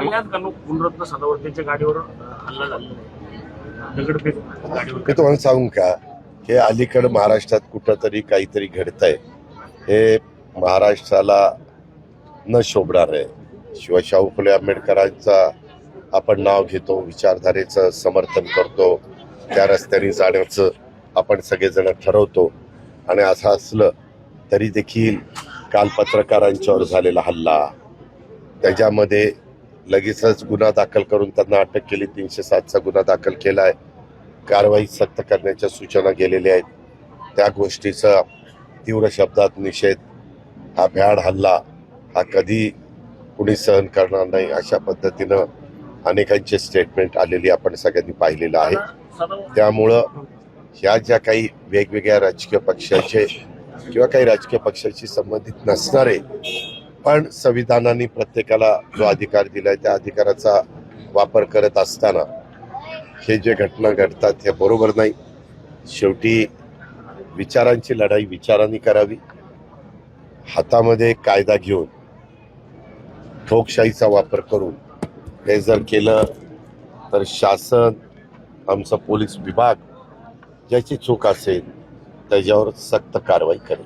कल्याण गुणरत्न सदावर्तींच्या गाडीवर हल्ला झालेला आहे. गाडीवर. मी तुम्हाला सांगू का? हे अलीकडे महाराष्ट्रात कुठंतरी काहीतरी घडतंय. हे महाराष्ट्राला न शोभणार आहे. शिवाय शाहू फुले आंबेडकरांचा आपण नाव घेतो विचारधारेचं समर्थन करतो त्या रस्त्याने जाण्याचं आपण सगळेजण ठरवतो. आणि असं असलं तरी देखील काल पत्रकारांच्यावर झालेला हल्ला त्याच्यामध्ये लगेचच गुन्हा दाखल करून त्यांना अटक केली. तीनशे सातचा गुन्हा दाखल केला आहे. कारवाई सक्त करण्याच्या सूचना गेलेल्या आहेत. त्या गोष्टीचा तीव्र शब्दात निषेध. हा भ्याड हल्ला हा कधी कुणी सहन करणार नाही अशा पद्धतीनं अनेकांचे स्टेटमेंट आलेली आपण सगळ्यांनी पाहिलेलं आहे. त्यामुळं ह्या ज्या काही वेगवेगळ्या राजकीय पक्षाचे किंवा काही राजकीय पक्षाशी संबंधित नसणारे पण संविधानाने प्रत्येकाला जो अधिकार दिलाय त्या अधिकाराचा वापर करत असताना हे जे घटना घडतात हे बरोबर नाही. शेवटी विचारांची लढाई विचारांनी करावी. हातामध्ये कायदा घेऊन ठोकशाहीचा वापर करून हे जर केलं तर शासन आमचा पोलीस विभाग ज्याची चूक असेल त्याच्यावर सक्त कारवाई करेल.